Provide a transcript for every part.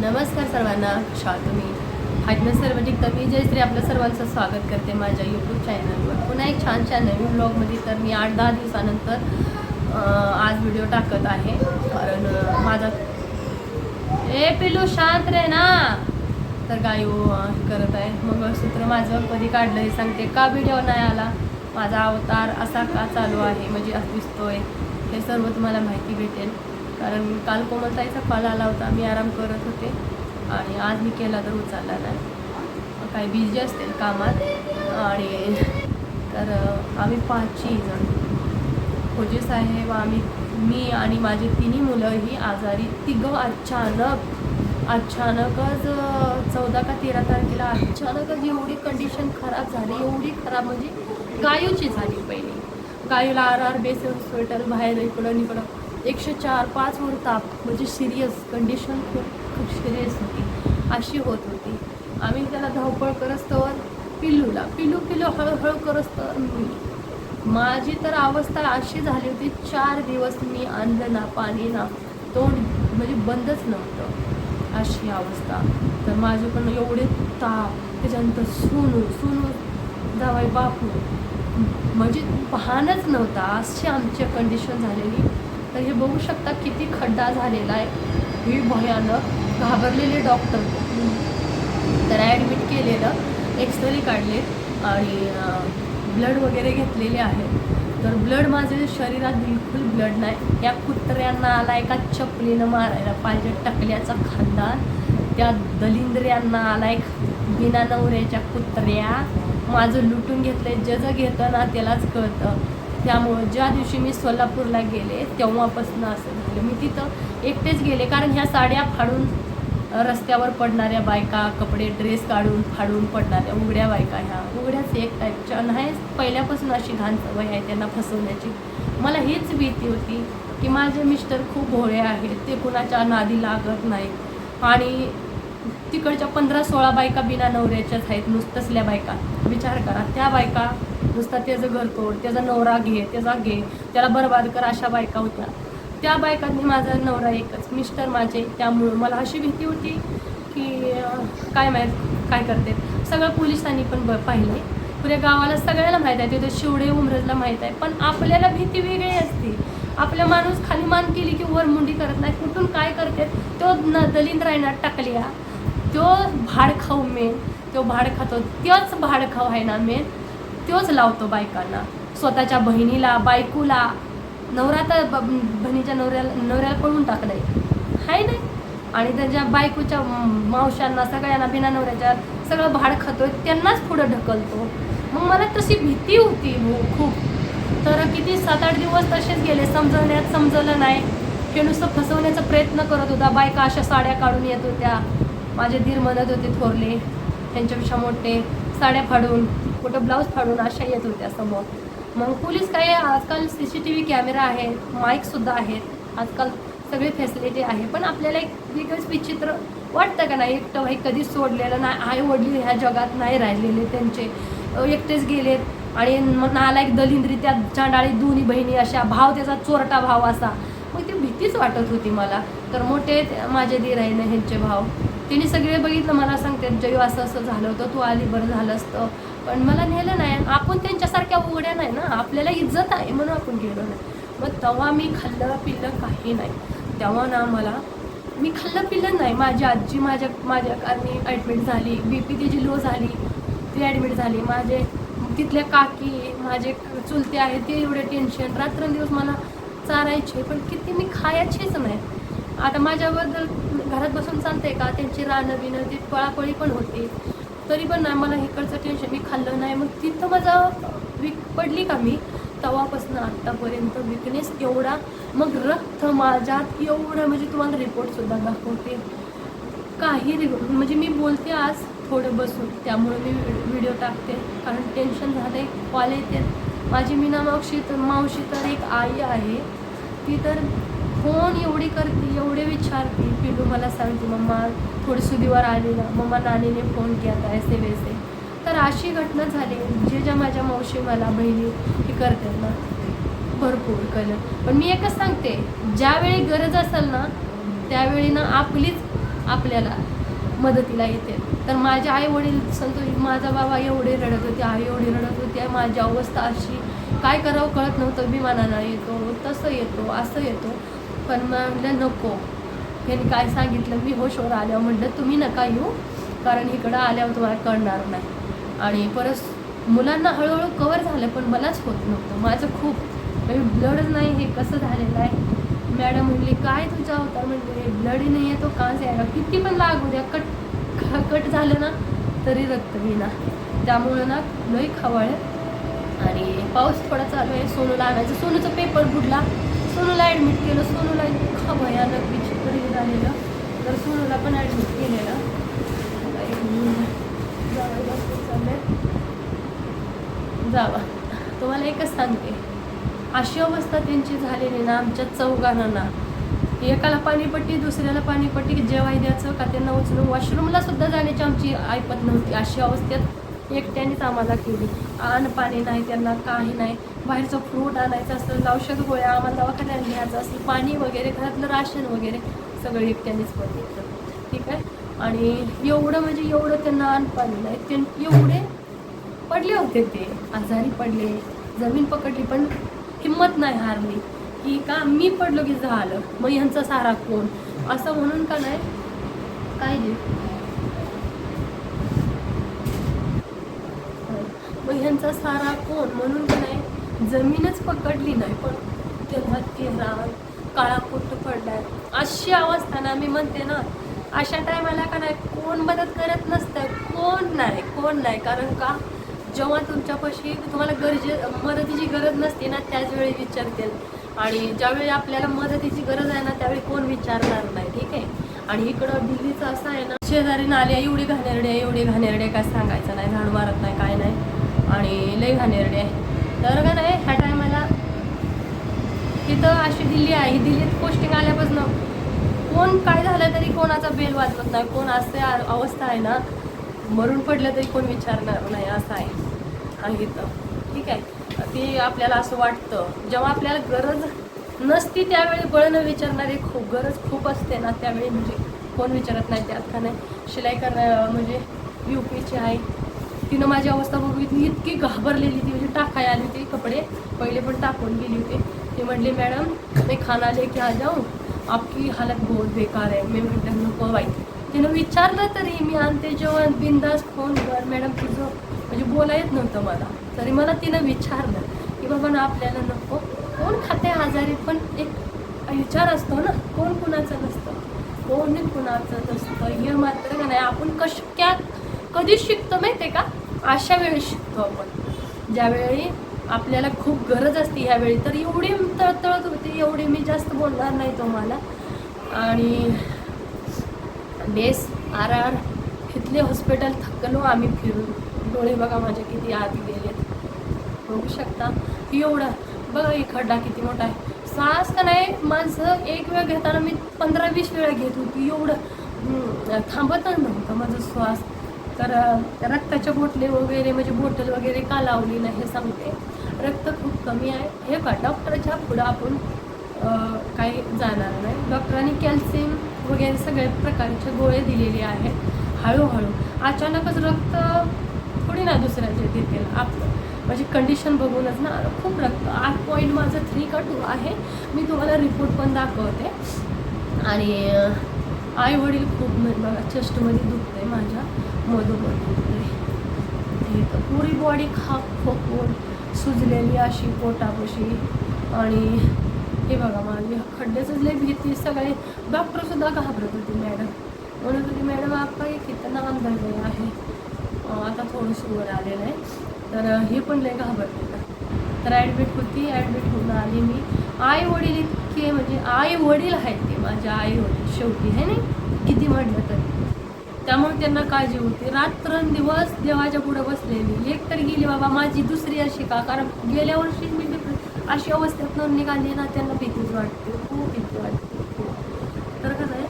नमस्कार सर्वांना कशा आहात तुम्ही हाजमेर सर्वटिक तर मी जयश्री आपलं सर्वांचं स्वागत करते माझ्या यूट्यूब चॅनलवर पुन्हा एक छानशा नवीन ब्लॉगमध्ये तर मी आठ दहा दिवसानंतर आज व्हिडिओ टाकत आहे. कारण माझा ए पिलू शांत रे ना. तर गायू करत आहे. मग सूत्र माझं कधी काढलं हे सांगते का व्हिडिओ नाही आला? माझा अवतार असा का चालू आहे? म्हणजे असं दिसतोय. हे सर्व तुम्हाला माहिती भेटेल. कारण काल कोमलताईचा कॉल आला होता मी आराम करत होते आणि आज मी केला तर उचलला नाही. काही बिझी असतील कामात आणि तर आम्ही पाचही जण. फौजी साहेब आम्ही मी आणि माझी तिन्ही मुलं ही आजारी. तिघं अचानक अचानकच चौदा का तेरा तारखेला अचानकच एवढी कंडिशन खराब झाली एवढी खराब म्हणजे गायूची झाली पहिली. गायूला आर आर बेस स्वेटर बाहेर इकडं निकडं. एकशे चार पाचवर ताप म्हणजे सिरियस कंडिशन खूप खूप सिरियस होती. अशी होत होती. आम्ही त्याला धावपळ करस्तवर पिल्लूला पिल्लू पिल्लू हळूहळू करस्तवर मी माझी तर अवस्था अशी झाली होती चार दिवस मी अन्न ना पाणी ना तोंड म्हणजे बंदच नव्हतं. अशी अवस्था. तर माझ्याकडनं एवढे ताप त्याच्यानंतर सुनू सुनू जावाई बापू. म्हणजे पाहणच नव्हता. अशी आमची कंडिशन झालेली. तर हे बघू शकता किती खड्डा झालेला आहे. ही भयानक घाबरलेले डॉक्टर तर ॲडमिट केलेलं एक्सरे काढले आणि ब्लड वगैरे घेतलेले आहेत तर ब्लड माझे शरीरात बिलकुल ब्लड नाही. या कुत्र्यांना आला एका चपलीनं मारायला पाहिजे टकल्याचा खानदान त्या दलिंद्र्यांना आला एक बिना नवऱ्याच्या कुत्र्या. माझं लुटून घेतलंय जज घेतं ना त्यालाच कळतं. त्यामुळं ज्या दिवशी मी सोलापूरला गेले तेव्हापासून असं झालं. मी तिथं एकटेच गेले कारण ह्या साड्या फाडून रस्त्यावर पडणाऱ्या बायका कपडे ड्रेस काढून फाडून पडणाऱ्या उघड्या बायका ह्या उघड्याच एक टाईपच्या नाही पहिल्यापासून अशी घाण सवय आहे त्यांना फसवण्याची. मला हीच भीती होती की माझे मिस्टर खूप भोळे आहेत ते कुणाच्या नादी लागत नाही आणि तिकडच्या पंधरा सोळा बायका बिना नवऱ्याच्याच आहेत नुसतसल्या बायका. विचार करा त्या बायका नुसता त्याचं घर तोड त्याचा नवरा घे त्याचा घे त्याला बरबाद कर अशा बायका होत्या. त्या बायकांनी माझा नवरा एकच मिस्टर माझे त्यामुळं मला अशी भीती होती की काय माहीत काय करते. सगळं पोलिसांनी पण ब पाहिले पुऱ्या गावाला सगळ्याला माहीत आहे तिथे शिवडे उमरजला माहीत आहे. पण आपल्याला भीती वेगळी असते. आपल्या माणूस खाली मान केली की वर मुंडी करत नाही कुठून काय करते? तो न दलिंद्र आहे टाकल्या. तो भाड खाऊ मेन तो भाड खातो तोच भाड खाऊ आहे ना मेन तोच लावतो बायकांना. स्वतःच्या बहिणीला बायकोला. नवरा तर ब- बहिणीच्या नवऱ्याला नवऱ्याला पळून टाकलंय. हाय नाही. आणि त्याच्या बायकोच्या मावशांना सगळ्यांना बिना नवऱ्याच्या सगळं भाड खातोय त्यांनाच पुढं ढकलतो. मग मला तशी भीती होती हो खूप. तर किती सात आठ दिवस तसेच गेले समजवण्यात समजवलं नाही. हे नुसतं फसवण्याचा प्रयत्न करत होता. बायका अशा साड्या काढून येत होत्या. माझे धीर म्हणत होते थोरले त्यांच्यापेक्षा मोठे साड्या फाडून. कुठं ब्लाऊज फाडून अशा येत होत्या समोर. मग पोलीस काय आजकाल C C T V camera आहेत माईकसुद्धा आहेत. आजकाल सगळी फॅसिलिटी आहे. पण आपल्याला एक वेगळंच विचित्र वाटतं का नाही? एकटं भाई कधीच सोडलेलं नाही. आई वडील ह्या जगात नाही राहिलेले त्यांचे. एकटेच गेलेत. आणि मग नालायक दलिंद्री त्या चांडाळी दोन्ही बहिणी अशा भाव त्याचा चोरटा भाव असा. मग ती भीतीच वाटत होती मला. तर मोठे माझे दीर आहे ना ह्यांचे भाव. त्यांनी सगळे बघितलं मला सांगते जयू असं असं झालं होतं. तू आली बरं झालं असतं पण मला नेलं नाही आपण त्यांच्यासारख्या उघड्या नाही ना. आपल्याला इज्जत आहे म्हणून आपण गेलो नाही. मग तेव्हा मी खाल्लं पिल्लं काही नाही. तेव्हा ना मला मी खाल्लं पिल्लं नाही. माझी आजी माझ्या माझ्या कारणी ॲडमिट झाली. बी पी तिची लो झाली. ती ॲडमिट झाली. माझे तिथल्या काकी माझे चुलते आहेत ते एवढे टेन्शन रात्रंदिवस मला चारायचे पण किती मी खायचेच नाही. आता माझ्याबद्दल घरात बसून चालते का? त्यांची रानं बिनं ती पळापळी पण होती. तरी पण नाही मला इकडचं टेन्शन मी खाल्लं नाही. मग तिथं माझा वीक पडली का मी? तवापासनं आत्तापर्यंत विकनेस एवढा. मग रक्त माझ्यात एवढं म्हणजे तुम्हाला रिपोर्टसुद्धा दाखवते. काही रिपोर्ट म्हणजे मी बोलते आज थोडं बसून. त्यामुळे मी व्हिडिओ टाकते. कारण टेन्शन झालं आहे कॉल येते. माझी मीना मावशी तर मावशी तर एक आई आहे. ती तर फोन एवढी करते एवढे विचारते? पिलू मला सांगते मम्मा थोडी सुदीवर आली ना. मम्मा नानीने फोन केला था ऐसे वैसे तर अशी घटना झाली. जे ज्या माझ्या मावशी मला बहिणी हे करतात ना भरपूर कळलं पण मी एकच सांगते ज्यावेळी गरज असेल ना त्यावेळी ना आपलीच आपल्याला मदतीला येते. तर माझे आई वडील संतोष माझा बाबा एवढे रडत होते आई एवढी रडत होती माझी अवस्था अशी काय करावं कळत नव्हतं विमानानं येतो तसं येतो असं येतो. पण म्हणलं नको. त्यांनी काय सांगितलं? मी होशवर आल्यावर. म्हणलं तुम्ही नका येऊ कारण इकडं आल्यावर तुम्हाला कळणार नाही. आणि परत मुलांना हळूहळू कवर झालं पण मलाच होत नव्हतं. माझं खूप म्हणजे ब्लडच नाही हे कसं झालेलं आहे? मॅडम म्हणली काय तुझा होता? म्हणजे ब्लड नाही आहे तो का यायला किती पण लागू द्या कट कट झालं ना तरी रक्त विना त्यामुळं ना लई खवळ. आणि पाऊस थोडा चालू आहे सोनूला आणायचं सोनूचा पेपर बुडला. सोनूला ॲडमिट केलं. सोनूला इतका भयानक विचित्र हे झालेलं. तर सोनूला पण ॲडमिट केलेलं. जावा. तुम्हाला एकच सांगते. अशी अवस्था त्यांची झालेली ना आमच्या चौघांना. एकाला पाणीपट्टी दुसऱ्याला पाणीपट्टी जेवाय द्यायचं का त्यांना उचलून? वॉशरूमला सुद्धा जाण्याची आमची ऐपत नव्हती. अशी अवस्थेत एकट्यानेच आम्हाला केली. अन्न पाणी नाही त्यांना काही नाही. बाहेरचं फ्रूट आणायचं असतं औषध गोळ्या आम्हाला दवाखान्यात घ्यायचं असतं पाणी वगैरे घरातलं राशन वगैरे सगळं एकट्यानेच बघितलं. ठीक आहे? आणि एवढं म्हणजे एवढं त्यांना आण नाही. ते एवढे पडले होते ते. आजारी पडले जमीन पकडली पण हिंमत नाही हारली. की का मी पडलो की झालं? मग ह्यांचा सारा कोण असं म्हणून का नाही? पाहिजे मग ह्यांचा सारा कोण म्हणून का नाही? जमीनच पकडली नाही पण तेव्हा चेहरा काळा कुट्ट पडलाय. अशी अवस्था ना मी म्हणते ना अशा टायमाला का नाही कोण मदत करत नसतं कोण नाही कोण नाही. कारण का? जेव्हा तुमच्यापाशी तुम्हाला गरजे मदतीची गरज नसते ना त्याच वेळी विचारतील. आणि ज्यावेळी आपल्याला मदतीची गरज आहे ना त्यावेळी कोण विचारणार नाही ठीक आहे? आणि इकडं दिल्लीचं असं आहे ना शेजारी नाल्या एवढी घाणेरडे आहे एवढी घाणेरडे काय सांगायचं नाही झाड मारत नाही काय नाही. आणि लई घाणेरडे आहे. तर का नाही ह्या टायमाला तिथं अशी दिल्ली आहे. ही दिल्लीत पोस्टिंग आल्यापासून कोण काय झालं तरी कोणाचा बेल वाजवत नाही. कोण असते अवस्था आहे ना मरून पडलं तरी कोण विचारणार नाही असं आहे. आणि इथं. ठीक आहे. ते आपल्याला असं वाटतं. जेव्हा आपल्याला गरज नसती त्यावेळी बळ न विचारणारी खूप गरज खूप असते ना त्यावेळी म्हणजे कोण विचारत नाही. त्यात का नाही शिलाई करणं म्हणजे यू पीची आहे. तिनं माझी अवस्था बघितली इतकी घाबरलेली ती म्हणजे टाकाय आली होती कपडे. पहिले पण टाकून गेली होती. ती म्हणली मॅडम मी खाना लेके आ जाऊ. आपकी हालत बहुत बेकार आहे मी म्हटलं नको बाई. तिनं विचारलं तरी मी आणते जेवण बिंदास फोन कर मॅडम तुझं म्हणजे बोला येत नव्हतं मला. तरी मला तिनं विचारलं की बाबा ना आपल्याला नको. कोण खाते आजारी? पण एक विचार असतो ना कोण कुणाचं नसतं? कोणी कुणाचं नसतं? हे मात्र का नाही? आपण कश क्या कधीच शिकतो माहिती आहे का? अशा वेळी शिकतो आपण. ज्यावेळी आपल्याला खूप गरज असते ह्यावेळी तर एवढी तळतळत होती एवढी मी जास्त बोलणार नाही तुम्हाला. आणि बेस आर आर इथले हॉस्पिटल थकलो आम्ही फिरून. डोळे बघा माझे किती आत गेलेत. बघू शकता एवढा. बघा एक खड्डा किती मोठा आहे. श्वास का नाही माझं एक वेळ घेताना मी पंधरा वीस वेळा घेत होती. एवढं थांबतच नव्हतं माझं श्वास. तर रक्ताच्या बोटले वगैरे म्हणजे बोटल वगैरे का लावली नाही हे सांगते. रक्त खूप कमी आहे. हे का डॉक्टरच्या पुढं आपण काही जाणार नाही. डॉक्टरांनी कॅल्शियम वगैरे सगळ्या प्रकारचे गोळे दिलेले आहेत हळूहळू. अचानकच रक्त थोडी ना दुसऱ्याचे देतील. आपलं माझी कंडिशन बघूनच ना खूप रक्त. आठ पॉईंट माझं थ्री का टू आहे. मी तुम्हाला रिपोर्ट पण दाखवते. आणि आई वडील खूप म्हणजे बघा चेस्टमध्ये दुखतंय माझ्या मधोमध तर पुरी बॉडी खाप खोकून सुजलेली अशी पोटापशी. आणि हे बघा माझी खड्ड्याचंच लय भीती सगळे डॉक्टरसुद्धा घाबरत होती मॅडम म्हणत होती मॅडम आपका एक कितना अंदर गया आहे आता थोडं वर आलेलं आहे. तर हे पण लय घाबरलेलं तर ॲडमिट होती ॲडमिट होऊन आली मी. आई वडील इतके म्हणजे आई वडील आहेत ते माझे आई वडील. शेवटी आहे नाही? किती म्हटलं तरी. त्यामुळे त्यांना काळजी होती. रात्रंदिवस देवाच्या पुढे बसलेली. एक तर गेली बाबा माझी दुसरी अशी का? कारण गेल्या वर्षी मी अशी अशी अवस्थेतनं निघाली ना त्यांना भीतीच वाटते. खूप भीती वाटते. तर कसं आहे?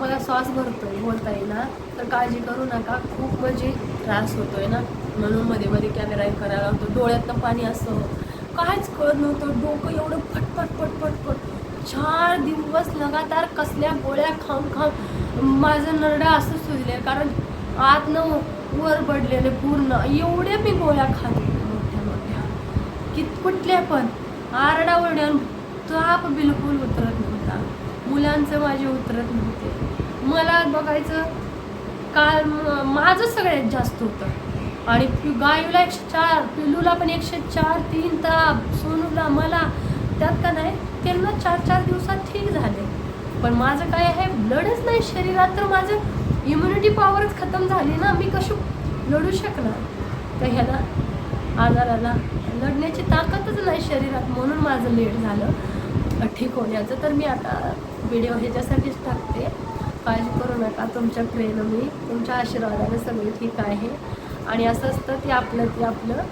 मला श्वास भरतोय बोलता येईना तर काळजी करू नका. खूप म्हणजे त्रास होतोय ना. म्हणून मध्ये मध्ये कॅमेरा करायला लागतो डोळ्यातनं पाणी असं काहीच कळत नव्हतं. डोकं एवढं फटफट फटफट फट चार दिवस लगातार कसल्या गोळ्या खाऊन खाऊन माझं नरडं असं सुजले कारण आतनं वर पडलेले पूर्ण एवढे मी गोळ्या खात मोठ्या मोठ्या. की कुठल्या पण. आरडाओरड्या ताप बिलकुल उतरत नव्हता. मुलांचं माझे उतरत नव्हते. मला बघायचं काल माझं सगळ्यात जास्त होतं. आणि गायूला एकशे चार पिल्लूला पण एकशे चार तीन ताप सोनूला मला. त्यात का नाही त्यांना चार चार दिवसात ठीक झाले. पण माझं काय आहे ब्लडच नाही शरीरात तर माझं इम्युनिटी पॉवरच खतम झाली ना मी कशी लढू शकणार? तर ह्याला आजाराला लढण्याची ताकदच नाही शरीरात म्हणून माझं लेट झालं. ठीक होण्याचं तर मी आता व्हिडिओ ह्याच्यासाठीच टाकते. काळजी करू नका तुमच्या प्रेरणं मी तुमच्या आशीर्वादाने सगळे ठीक आहे. आणि असं असतं ते आपलं ते आपलं.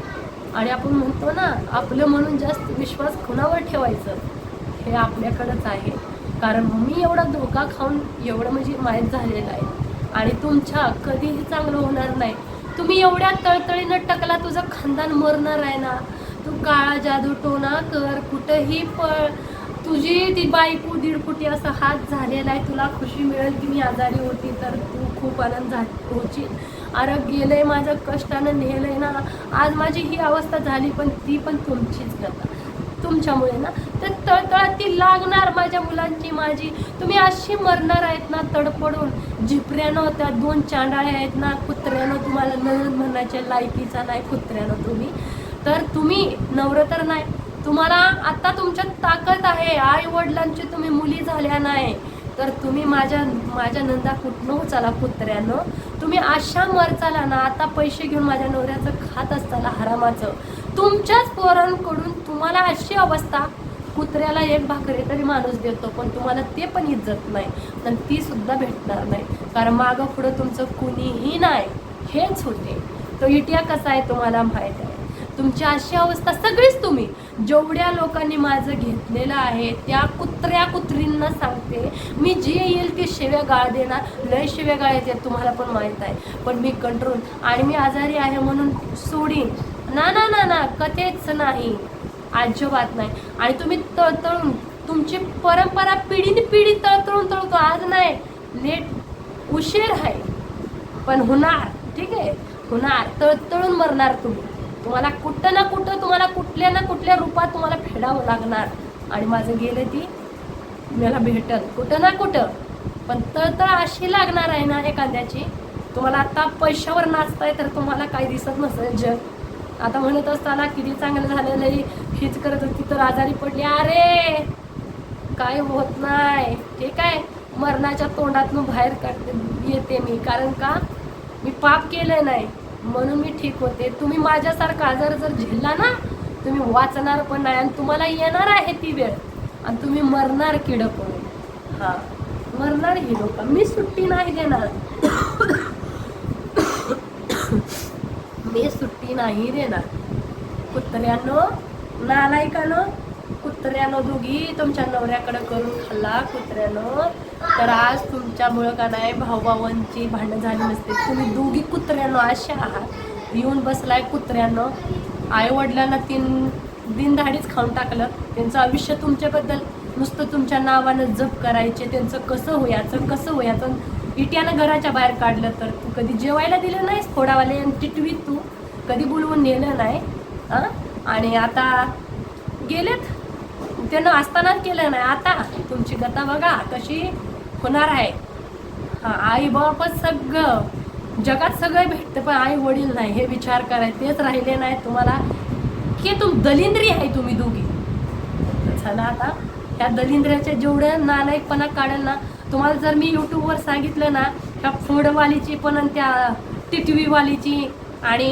आणि आपण म्हणतो ना आपलं म्हणून जास्त विश्वास कुणावर ठेवायचं? हे आपल्याकडंच आहे. कारण मी एवढा धोका खाऊन एवढं म्हणजे माहीत झालेलं आहे. आणि तुमच्या कधीही चांगलं होणार नाही. तुम्ही एवढ्या तळतळीनं टकला तुझं खानदान मरणार आहे ना. तू काळा जादू टोना कर. कुठंही पळ. तुझी ती बायको दीड फुटी असा हात झालेला आहे. तुला खुशी मिळेल की मी आजारी होती तर तू खूप आनंद झा होशील. अरे गेलंय माझं कष्टानं नेलं आहे ना. आज माझी ही अवस्था झाली पण ती पण तुमचीच कथा तुमच्यामुळे ना? तर तळतळात ती लागणार माझ्या मुलांची माझी. तुम्ही अशी मरणार आहेत ना तडपडून झिपऱ्यानं त्या दोन चांडाळे आहेत ना कुत्र्यानं तुम्हाला ननद म्हणायच्या लायकीचा नाही कुत्र्यानं तुम्ही. तर तुम्ही नवरं तर नाही. तुम्हाला आता तुमच्यात ताकद आहे. आई वडिलांची तुम्ही मुली झाल्या नाही. तर तुम्ही माझ्या माझ्या नंदा कुठनं उचाला कुत्र्यानं? तुम्ही अशा मरचाला ना आता पैसे घेऊन माझ्या नवऱ्याचं खात असताना हरामाचं. तुमच्याच पोरांकडून तुम्हाला अशी अवस्था कुत्र्याला एक भाकरी तरी माणूस देतो पण तुम्हाला ते पण इज्जत नाही. आणि ती सुद्धा भेटणार नाही. कारण मागं पुढं तुमचं कुणीही नाही. हेच होते. तो इटिया कसा आहे तुम्हाला माहीत आहे. तुमची अशी अवस्था सगळीच तुम्ही. जेवढ्या लोकांनी माझं घेतलेलं आहे त्या कुत्र्या कुत्रींना सांगते मी जे येईल ते शिव्या गाळ देणार. लय शिव्या गाळ येते तुम्हाला पण माहीत आहे. पण मी कंट्रोल आणि मी आजारी आहे म्हणून सोडीन. ना ना ना ना कथेच नाही. अजिबात नाही. आणि तुम्ही तळतळून तुमची परंपरा पिढीने पिढी तळतळून तळतो आज नाही. लेट उशीर आहे. पण होणार. ठीक आहे? होणार. तळतळून मरणार तुम्ही. तुम्हाला कुठं ना कुठं तुम्हाला कुठल्या ना कुठल्या रूपात तुम्हाला फेडावं लागणार. आणि माझं गेलं ती मला भेटल. कुठं ना कुठं. पण तळतळ अशी लागणार आहे ना एखाद्याची तुम्हाला आता पैशावर नाचताय तर तुम्हाला काही दिसत नसेल जग. आता म्हणत असताना किती चांगलं झालेलं आहे. हीच करत होती तर आजारी पडली. अरे! काय होत नाही. ठीक आहे मरणाच्या तोंडातून बाहेर काढते येते मी. कारण का? मी पाप केलं नाही. म्हणून मी ठीक होते. तुम्ही माझ्यासारखा आजार जर झेलला ना तुम्ही वाचणार पण नाही आणि तुम्हाला येणार आहे ती वेळ. आणि तुम्ही मरणार किड पण. हा. मरणार ही लोक. मी सुट्टी नाही देणार. मी सुट्टी नाही देणार. कुत्र्यानो नालायकानं कुत्र्यानं दोघी तुमच्या नवऱ्याकडे करून खाल्ला कुत्र्यानं. तर आज तुमच्यामुळं का नाही भाऊभावांची भांडणं झाली नसते. तुम्ही दोघी कुत्र्यानं असे आहात. येऊन बसलाय कुत्र्यानं. आई वडिलांना तीन दिनधाडीच खाऊन टाकलं. त्यांचं आयुष्य तुमच्याबद्दल नुसतं तुमच्या नावानं जप करायचे. त्यांचं कसं होयाचं कसं होयाचं? इट्यानं घराच्या बाहेर काढलं तर तू कधी जेवायला दिलं नाहीस फोडावाले आणि टिटवीत तू. कधी बोलवून नेलं नाही आणि आता गेलेत. त्यानं असतानाच केलं नाही. आता तुमची गता बघा कशी होणार आहे. हां आई बापच सगळं जगात सगळं भेटतं पण आई वडील नाही. हे विचार कराय तेच राहिले नाही. तुम्हाला की तुम दलिंद्री आहे तुम्ही दोघी. झालं आता ह्या दलिंद्र्याच्या जेवढं नालायकपणा काढेल ना तुम्हाला जर मी यूट्यूबवर सांगितलं ना त्या फोडवालीची पण आणि त्या टिटवीवालीची आणि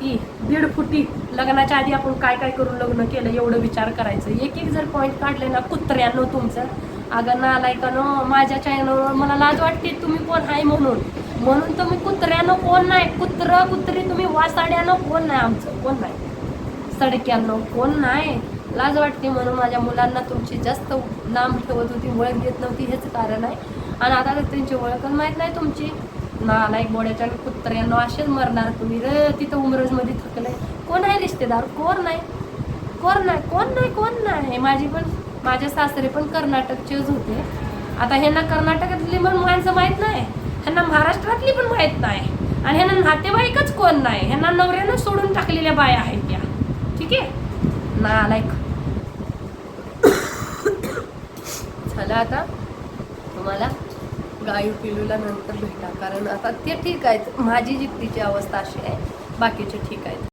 ती दीड फुटी लग्नाच्या आधी आपण काय काय करून लग्न केलं एवढं विचार करायचं. एक एक जर पॉईंट काढले ना कुत्र्यानं तुमचं. अगं नालायकानं माझ्या चॅनलवर मला लाज वाटते तुम्ही कोण आहे म्हणून? म्हणून तुम्ही कुत्र्यानं कोण नाही. कुत्र कुत्री तुम्ही वासाड्यानं कोण नाही आमचं? कोण नाही? सडक्यानं कोण नाही? लाज वाटते म्हणून माझ्या मुलांना तुमची जास्त नाम ठेवत होती ओळख देत नव्हती हेच कारण आहे. आणि आता तर त्यांची ओळखच माहीत नाही तुमची. नालायक बोड्याच्या आणि कुत्र्यांना असेच मरणार तुम्ही र. तिथं उमरजमध्ये थकलंय. कोण आहे रिश्तेदार? कोण नाही? कोण नाही? कोण नाही? कोण नाही? माझी पण माझे सासरे पण कर्नाटकचेच होते. आता ह्यांना कर्नाटकातली पण माणसं माहीत नाही. ह्यांना महाराष्ट्रातली पण माहीत नाही. आणि ह्यांना नातेवाईकच कोण नाही? ह्यांना नवऱ्यानं सोडून टाकलेल्या बाया आहेत या ठीक आहे? नालायक. चला आता तुम्हाला गायू पिलूला नंतर भेटा कारण आता ते ठीक आहेत. माझी जिद्दीची अवस्था अशी आहे बाकीचे ठीक आहेत.